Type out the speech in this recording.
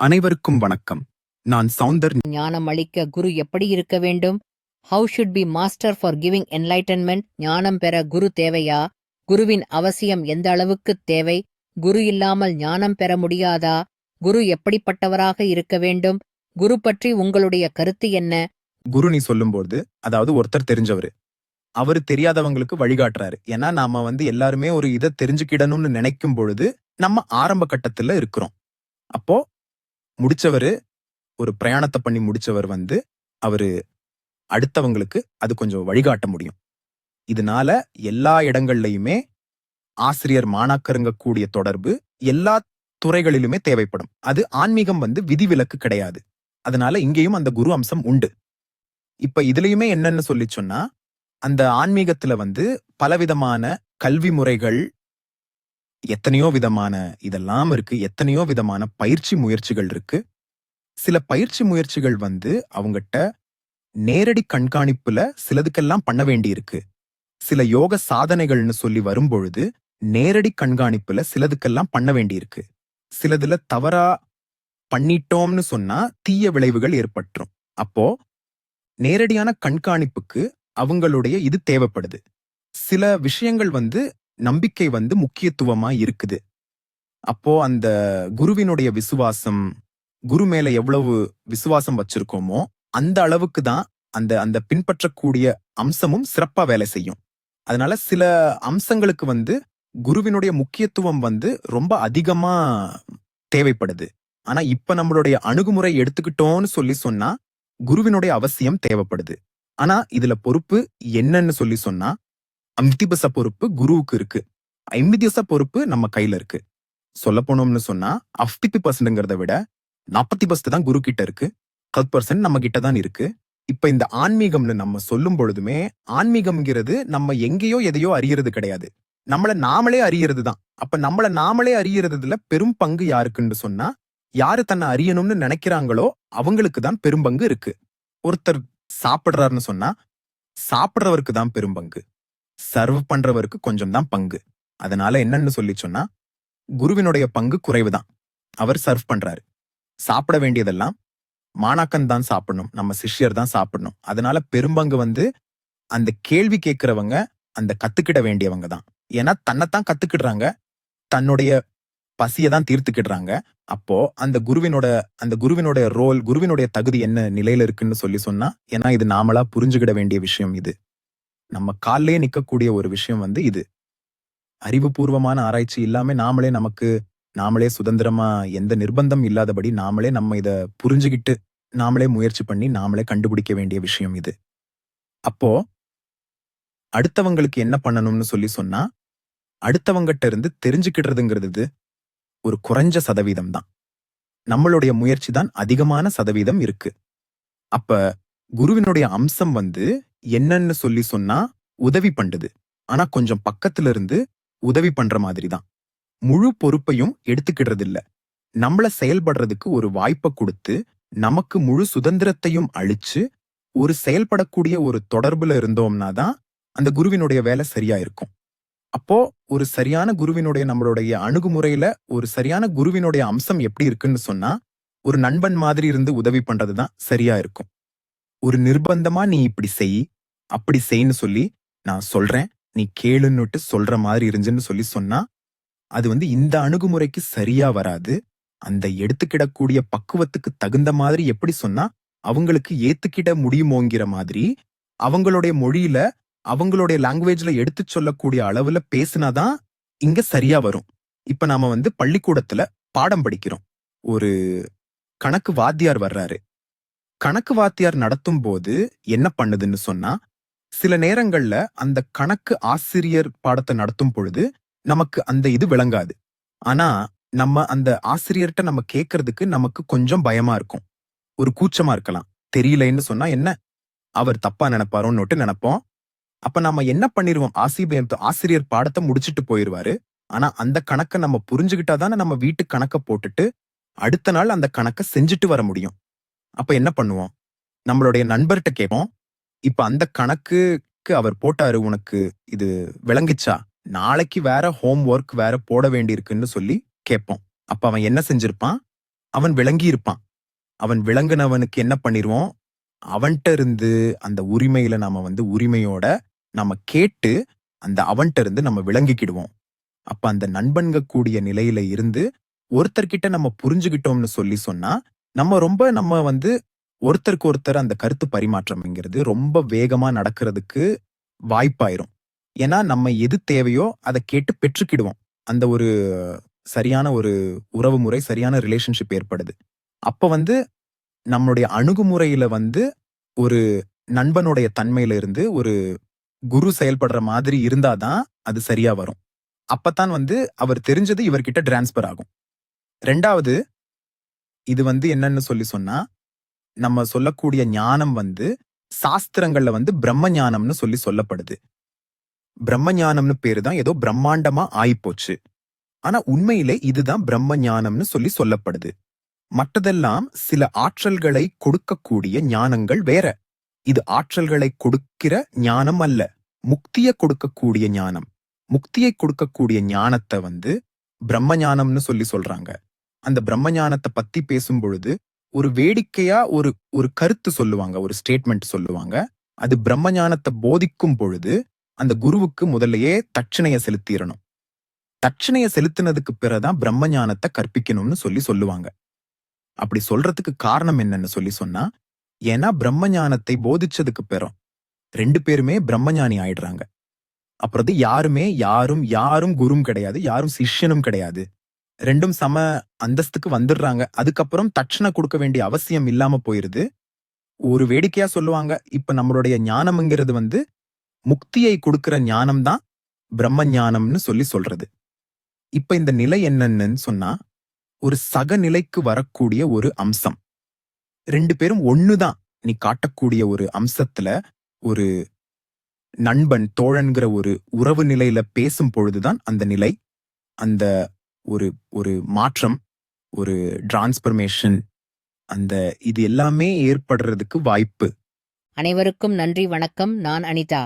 அனைவருக்கும் வணக்கம். நான் சௌந்தர் ஞானம் அளிக்க குரு எப்படி இருக்க வேண்டும்? How should be master for giving enlightenment ஞானம் பெற குரு தேவையா? குருவின் அவசியம் எந்த அளவுக்கு தேவை? குரு இல்லாமல் ஞானம் பெற முடியாதா? குரு எப்படிப்பட்டவராக இருக்க வேண்டும்? குரு பற்றி உங்களுடைய கருத்து என்ன? குரு நீ சொல்லும்போது அதாவது ஒருத்தர் தெரிஞ்சவரு. அவரு தெரியாதவங்களுக்கு வழிகாட்டுறாரு. ஏன்னா நாம வந்து எல்லாருமே ஒரு இதை தெரிஞ்சுக்கிடணும்னு நினைக்கும் பொழுது நம்ம ஆரம்ப கட்டத்துல இருக்கிறோம். அப்போ முடித்தவர் ஒரு பிரயாணத்தை பண்ணி முடிச்சவர் வந்து அவர் அடுத்தவங்களுக்கு அது கொஞ்சம் வழிகாட்ட முடியும். இதனால எல்லா இடங்கள்லையுமே ஆசிரியர் மாணாக்கருங்க கூடிய தொடர்பு எல்லா துறைகளிலுமே தேவைப்படும். அது ஆன்மீகம் வந்து விதிவிலக்கு கிடையாது. அதனால இங்கேயும் அந்த குரு அம்சம் உண்டு. இப்ப இதுலயுமே என்னன்னு சொல்லி சொன்னா அந்த ஆன்மீகத்துல வந்து பலவிதமான கல்வி முறைகள் எத்தனையோ விதமான இதெல்லாம் இருக்கு. எத்தனையோ விதமான பயிற்சி முயற்சிகள் இருக்கு. சில பயிற்சி முயற்சிகள் வந்து அவங்ககிட்ட நேரடி கண்காணிப்புல சிலதுக்கெல்லாம் பண்ண வேண்டியிருக்கு. சில யோக சாதனைகள்னு சொல்லி வரும்பொழுது நேரடி கண்காணிப்புல சிலதுக்கெல்லாம் பண்ண வேண்டியிருக்கு. சிலதுல தவறா பண்ணிட்டோம்னு சொன்னா தீய விளைவுகள் ஏற்பட்டுரும். அப்போ நேரடியான கண்காணிப்புக்கு அவங்களுடைய இது தேவைப்படுது. சில விஷயங்கள் வந்து நம்பிக்கை வந்து முக்கியத்துவமா இருக்குது. அப்போ அந்த குருவினுடைய விசுவாசம் குரு மேல எவ்வளவு விசுவாசம் வச்சிருக்கோமோ அந்த அளவுக்கு தான் அந்த அந்த பின்பற்றக்கூடிய அம்சமும் சிறப்பா வேலை செய்யும். அதனால சில அம்சங்களுக்கு வந்து குருவினுடைய முக்கியத்துவம் வந்து ரொம்ப அதிகமா தேவைப்படுது. ஆனா இப்ப நம்மளுடைய அணுகுமுறை எடுத்துக்கிட்டோம்னு சொல்லி சொன்னா குருவினுடைய அவசியம் தேவைப்படுது. ஆனா இதுல பொறுப்பு என்னன்னு சொல்லி சொன்னா அம்திபச பொறுப்பு குருவுக்கு இருக்கு. ஐம்பதியச பொறுப்பு நம்ம கையில இருக்கு. சொல்ல போனோம்னு சொன்னா அஃப்டிபி பர்சன்ட்ங்கிறத விட நாற்பத்தி பர்சன்ட் தான் குரு கிட்ட இருக்கு. பத்து பர்சன்ட் நம்ம கிட்ட தான் இருக்கு. இப்ப இந்த ஆன்மீகம்னு நம்ம சொல்லும் பொழுதுமே ஆன்மீகம்ங்கிறது நம்ம எங்கேயோ எதையோ அறியறது கிடையாது. நம்மள நாமளே அறியறது தான். அப்ப நம்மள நாமளே அறியறதுல பெரும் பங்கு யாருக்குன்னு சொன்னா யாரு தன்னை அறியணும்னு நினைக்கிறாங்களோ அவங்களுக்கு தான் பெரும் பங்கு இருக்கு. ஒருத்தர் சாப்பிடுறாருன்னு சொன்னா சாப்பிடுறவருக்கு தான் பெரும் பங்கு. சர்வ் பண்றவருக்கு கொஞ்சம் தான் பங்கு. அதனால என்னன்னு சொல்லி சொன்னா குருவினுடைய பங்கு குறைவுதான். அவர் சர்வ் பண்றாரு. சாப்பிட வேண்டியதெல்லாம் மாணாக்கன் தான் சாப்பிடணும் நம்ம சிஷ்யர் தான் சாப்பிடணும். அதனால பெரும்பங்கு வந்து அந்த கேள்வி கேட்கிறவங்க அந்த கத்துக்கிட வேண்டியவங்க தான். ஏன்னா தன்னைத்தான் கத்துக்கிடுறாங்க. தன்னுடைய பசியை தான் தீர்த்துக்கிடுறாங்க. அப்போ அந்த குருவினோட அந்த குருவினுடைய ரோல் குருவினுடைய தகுதி என்ன நிலையில இருக்குன்னு சொல்லி சொன்னா ஏன்னா இது நாமளா புரிஞ்சுக்கிட வேண்டிய விஷயம் இது. நம்ம காலிலே நிற்கக்கூடிய ஒரு விஷயம் வந்து இது. அறிவுபூர்வமான ஆராய்ச்சி இல்லாம நாமளே நமக்கு நாமளே சுதந்திரமா எந்த நிர்பந்தம் இல்லாதபடி நாமளே நம்ம இதை புரிஞ்சுக்கிட்டு நாமளே முயற்சி பண்ணி நாமளே கண்டுபிடிக்க வேண்டிய விஷயம் இது. அப்போ அடுத்தவங்களுக்கு என்ன பண்ணணும்னு சொல்லி சொன்னா அடுத்தவங்கிட்ட இருந்து தெரிஞ்சுக்கிடுறதுங்கிறது ஒரு குறைஞ்ச சதவீதம் தான். நம்மளுடைய முயற்சி தான் அதிகமான சதவீதம் இருக்கு. அப்ப குருவினுடைய அம்சம் வந்து என்னன்னு சொல்லி சொன்னா உதவி பண்ணுது ஆனா கொஞ்சம் பக்கத்துல இருந்து உதவி பண்ற மாதிரி தான் முழு பொறுப்பையும் எடுத்துக்கிடுறது இல்ல நம்மள செயல்படுறதுக்கு ஒரு வாய்ப்பை கொடுத்து நமக்கு முழு சுதந்திரத்தையும் அழிச்சு ஒரு செயல்படக்கூடிய ஒரு தொடர்புல இருந்தோம்னா தான் அந்த குருவினுடைய வேலை சரியா இருக்கும். அப்போ ஒரு சரியான குருவினுடைய நம்மளுடைய அணுகுமுறையில ஒரு சரியான குருவினுடைய அம்சம் எப்படி இருக்குன்னு சொன்னா ஒரு நண்பன் மாதிரி இருந்து உதவி பண்றதுதான் சரியா இருக்கும். ஒரு நிர்பந்தமா நீ இப்படி செய் அப்படி செய்ன்னு சொல்லி நான் சொல்றேன். நீ கேளுன்னுட்டு சொல்ற மாதிரி இருந்துன்னு சொல்லி சொன்னா அது வந்து இந்த அணுகுமுறைக்கு சரியா வராது. அந்த எடுத்துக்கிடக்கூடிய பக்குவத்துக்கு தகுந்த மாதிரி எப்படி சொன்னா அவங்களுக்கு ஏத்துக்கிட முடியுமோங்கிற மாதிரி அவங்களுடைய மொழியில அவங்களுடைய லாங்குவேஜ்ல எடுத்து சொல்லக்கூடிய அளவுல பேசினாதான் இங்க சரியா வரும். இப்ப நாம வந்து பள்ளிக்கூடத்துல பாடம் படிக்கிறோம். ஒரு கணக்கு வாத்தியார் வர்றாரு. கணக்கு வாத்தியார் நடத்தும் போது என்ன பண்ணுதுன்னு சொன்னா சில நேரங்கள்ல அந்த கணக்கு ஆசிரியர் பாடத்தை நடத்தும் பொழுது நமக்கு அந்த இது விளங்காது. ஆனா நம்ம அந்த ஆசிரியர்கிட்ட நம்ம கேட்கறதுக்கு நமக்கு கொஞ்சம் பயமா இருக்கும். ஒரு கூச்சமா இருக்கலாம். தெரியலைன்னு சொன்னா என்ன? அவர் தப்பா நினைப்பாரோன்னு நினைப்போம். அப்ப நாம என்ன பண்ணிருவோம்? ஆசிபயத்து ஆசிரியர் பாடத்தை முடிச்சிட்டு போயிருவாரு. ஆனா அந்த கணக்கை நம்ம புரிஞ்சுகிட்டாதானே நம்ம வீட்டு கணக்கை போட்டுட்டு அடுத்த நாள் அந்த கணக்கை செஞ்சுட்டு வர முடியும். அப்ப என்ன பண்ணுவோம்? நம்மளுடைய நண்பர்கிட்ட கேட்போம் இப்ப அந்த கணக்குக்கு அவர் போட்டாரு உனக்கு இது விளங்கிச்சா? நாளைக்கு வேற ஹோம் ஒர்க் வேற போட வேண்டியிருக்குன்னு சொல்லி கேட்போம். அப்ப அவன் என்ன செஞ்சிருப்பான்? அவன் விளங்கி இருப்பான் அவன் விளங்குனவனுக்கு என்ன பண்ணிருவோம்? அவன்கிட்ட இருந்து அந்த உரிமையில நாம வந்து உரிமையோட நம்ம கேட்டு அந்த அவன்கிட்ட இருந்து நம்ம விளங்கிக்கிடுவோம். அப்ப அந்த நண்பன்க கூடிய நிலையில இருந்து ஒருத்தர்கிட்ட நம்ம புரிஞ்சுகிட்டோம்னு சொல்லி சொன்னா நம்ம ரொம்ப நம்ம வந்து ஒருத்தருக்கு ஒருத்தர் அந்த கருத்து பரிமாற்றம்ங்கிறது ரொம்ப வேகமா நடக்கிறதுக்கு வாய்ப்பாயிரும். ஏன்னா நம்ம எது தேவையோ அதை கேட்டு பெற்றுக்கிடுவோம். அந்த ஒரு சரியான ஒரு உறவு முறை சரியான ரிலேஷன்ஷிப் ஏற்படுது. அப்ப வந்து நம்மளுடைய அணுகுமுறையில வந்து ஒரு நண்பனுடைய தன்மையில இருந்து ஒரு குரு செயல்படுற மாதிரி இருந்தாதான் அது சரியா வரும். அப்பதான் வந்து அவர் தெரிஞ்சது இவர்கிட்ட டிரான்ஸ்பர் ஆகும். ரெண்டாவது இது வந்து என்னன்னு சொல்லி சொன்னா நம்ம சொல்லக்கூடிய ஞானம் வந்து சாஸ்திரங்கள்ல வந்து பிரம்ம ஞானம்னு சொல்லி சொல்லப்படுது. பிரம்ம ஞானம்னு பேரு தான் ஏதோ பிரம்மாண்டமா ஆயிப்போச்சு. ஆனா உண்மையிலே இதுதான் பிரம்ம ஞானம்னு சொல்லி சொல்லப்படுது. மற்றதெல்லாம் சில ஆற்றல்களை கொடுக்கக்கூடிய ஞானங்கள் வேற. இது ஆற்றல்களை கொடுக்கிற ஞானம் அல்ல. முக்தியை கொடுக்கக்கூடிய ஞானம். முக்தியை கொடுக்கக்கூடிய ஞானத்தை வந்து பிரம்ம ஞானம்னு சொல்லி சொல்றாங்க. அந்த பிரம்ம ஞானத்தை பத்தி பேசும் பொழுது ஒரு வேடிக்கையா ஒரு ஒரு கருத்து சொல்லுவாங்க ஒரு ஸ்டேட்மெண்ட் சொல்லுவாங்க. அது பிரம்ம ஞானத்தை போதிக்கும் பொழுது அந்த குருவுக்கு முதல்லயே தட்சணைய செலுத்திடணும் தட்சணைய செலுத்தினதுக்கு பிறகுதான் பிரம்ம ஞானத்தை கற்பிக்கணும்னு சொல்லி சொல்லுவாங்க. அப்படி சொல்றதுக்கு காரணம் என்னன்னு சொல்லி சொன்னா ஏன்னா பிரம்ம ஞானத்தை போதிச்சதுக்கு பிறம் ரெண்டு பேருமே பிரம்மஞானி ஆயிடுறாங்க. அப்புறம் யாருமே யாரும் யாரும் குரும் கிடையாது யாரும் சிஷ்யனும் கிடையாது. ரெண்டும் சம அந்தஸ்துக்கு வந்துடுறாங்க. அதுக்கப்புறம் தட்சணை கொடுக்க வேண்டிய அவசியம் இல்லாம போயிருது. ஒரு வேடிக்கையா சொல்லுவாங்க இப்ப நம்மளுடைய ஞானம்ங்கிறது வந்து முக்தியை கொடுக்கிற ஞானம் தான் பிரம்ம ஞானம்னு சொல்லி சொல்றது. இப்ப இந்த நிலை என்னன்னு சொன்னா ஒரு சக நிலைக்கு வரக்கூடிய ஒரு அம்சம். ரெண்டு பேரும் ஒண்ணுதான். நீ காட்டக்கூடிய ஒரு அம்சத்துல ஒரு நண்பன் தோழன்கிற ஒரு உறவு நிலையில பேசும் பொழுதுதான் அந்த நிலை அந்த ஒரு ஒரு மாற்றம் ஒரு டிரான்ஸ்பர்மேஷன் அந்த இது எல்லாமே ஏற்படுறதுக்கு வாய்ப்பு. அனைவருக்கும் நன்றி வணக்கம். நான் அனிதா.